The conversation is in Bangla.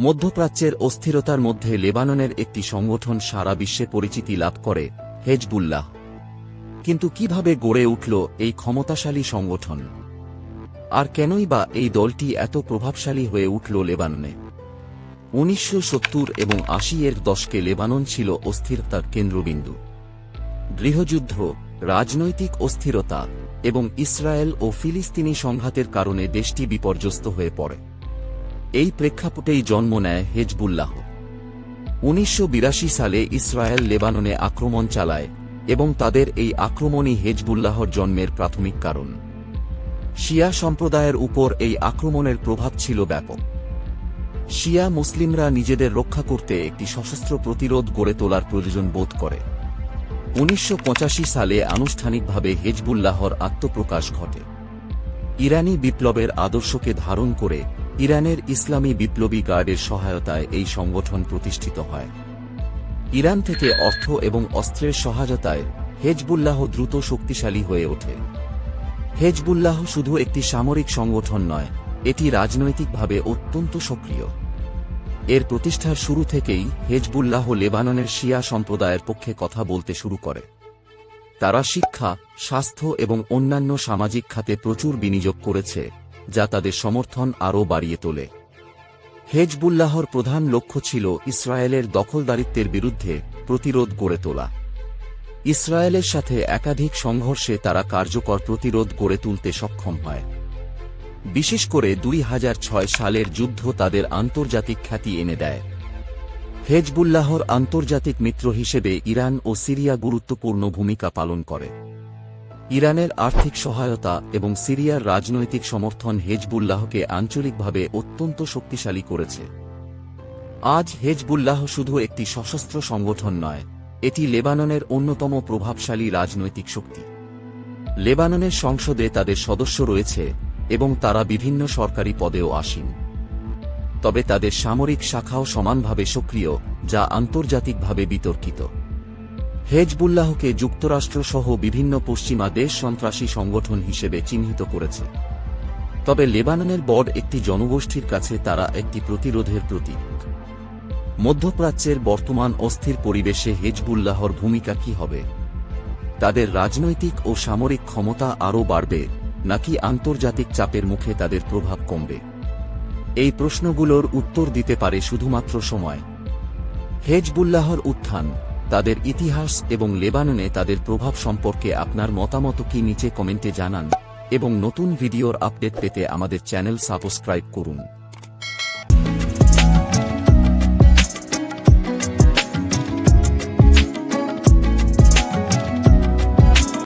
মধ্যপ্রাচ্যের অস্থিরতার মধ্যে লেবাননের একটি সংগঠন সারা বিশ্বে পরিচিতি লাভ করে, হেজবুল্লাহ। কিন্তু কীভাবে গড়ে উঠল এই ক্ষমতাশালী সংগঠন? আর কেনই বা এই দলটি এত প্রভাবশালী হয়ে উঠল লেবাননে? উনিশশো সত্তর এবং আশি এর দশকে লেবানন ছিল অস্থিরতার কেন্দ্রবিন্দু। গৃহযুদ্ধ, রাজনৈতিক অস্থিরতা এবং ইসরায়েল ও ফিলিস্তিনি সংঘাতের কারণে দেশটি বিপর্যস্ত হয়ে পড়ে। এই প্রেক্ষাপটেই জন্ম নেয় হেজবুল্লাহ। উনিশশো বিরাশি সালে ইসরায়েল লেবাননে আক্রমণ চালায় এবং তাদের এই আক্রমণই হেজবুল্লাহর জন্মের প্রাথমিক কারণ। শিয়া সম্প্রদায়ের উপর এই আক্রমণের প্রভাব ছিল ব্যাপক। শিয়া মুসলিমরা নিজেদের রক্ষা করতে একটি সশস্ত্র প্রতিরোধ গড়ে তোলার প্রয়োজন বোধ করে। উনিশশো পঁচাশি সালে আনুষ্ঠানিকভাবে হেজবুল্লাহর আত্মপ্রকাশ ঘটে। ইরানি বিপ্লবের আদর্শকে ধারণ করে ইরানের ইসলামী বিপ্লবী গার্ডের সহায়তায় এই সংগঠন প্রতিষ্ঠিত হয়। ইরান থেকে অর্থ এবং অস্ত্রের সহায়তায় হেজবুল্লাহ দ্রুত শক্তিশালী হয়ে ওঠে। হেজবুল্লাহ শুধু একটি সামরিক সংগঠন নয়, এটি রাজনৈতিকভাবে অত্যন্ত সক্রিয়। এর প্রতিষ্ঠার শুরু থেকেই হেজবুল্লাহ লেবাননের শিয়া সম্প্রদায়ের পক্ষে কথা বলতে শুরু করে। তারা শিক্ষা, স্বাস্থ্য এবং অন্যান্য সামাজিক খাতে প্রচুর বিনিয়োগ করেছে। যা তাদের সমর্থন আরও বাড়িয়ে তোলে। হেজবুল্লাহর প্রধান লক্ষ্য ছিল ইসরায়েলের দখলদারিত্বের বিরুদ্ধে প্রতিরোধ গড়ে তোলা। ইসরায়েলের সাথে একাধিক সংঘর্ষে তারা কার্যকর প্রতিরোধ গড়ে তুলতে সক্ষম হয়। বিশেষ করে দুই হাজার ছয় সালের যুদ্ধ তাদের আন্তর্জাতিক খ্যাতি এনে দেয়। হেজবুল্লাহর আন্তর্জাতিক মিত্র হিসেবে ইরান ও সিরিয়া গুরুত্বপূর্ণ ভূমিকা পালন করে। ইরানের আর্থিক সহায়তা এবং সিরিয়ার রাজনৈতিক সমর্থন হেজবুল্লাহকে আঞ্চলিকভাবে অত্যন্ত শক্তিশালী করেছে। আজ হেজবুল্লাহ শুধু একটি সশস্ত্র সংগঠন নয়, এটি লেবাননের অন্যতম প্রভাবশালী রাজনৈতিক শক্তি। লেবাননের সংসদে তাদের সদস্য রয়েছে এবং তারা বিভিন্ন সরকারি পদেও আসীন। তবে তাদের সামরিক শাখাও সমানভাবে সক্রিয়, যা আন্তর্জাতিকভাবে বিতর্কিত। হেজবুল্লাহকে যুক্তরাষ্ট্র সহ বিভিন্ন পশ্চিমা দেশ সন্ত্রাসী সংগঠন হিসেবে চিহ্নিত করেছে। তবে লেবাননের বড একটি জনগোষ্ঠীর কাছে তারা একটি প্রতিরোধের প্রতীক। মধ্যপ্রাচ্যের বর্তমান অস্থির পরিবেশে হেজবুল্লাহর ভূমিকা কি হবে? তাদের রাজনৈতিক ও সামরিক ক্ষমতা আরও বাড়বে, নাকি আন্তর্জাতিক চাপের মুখে তাদের প্রভাব কমবে? এই প্রশ্নগুলোর উত্তর দিতে পারে শুধুমাত্র সময়। হেজবুল্লাহর উত্থান তাদের ইতিহাস এবং লেবাননে তাদের প্রভাব সম্পর্কে আপনার মতামত কি নিচে কমেন্টে জানান, এবং নতুন ভিডিওর আপডেট পেতে আমাদের চ্যানেল সাবস্ক্রাইব করুন।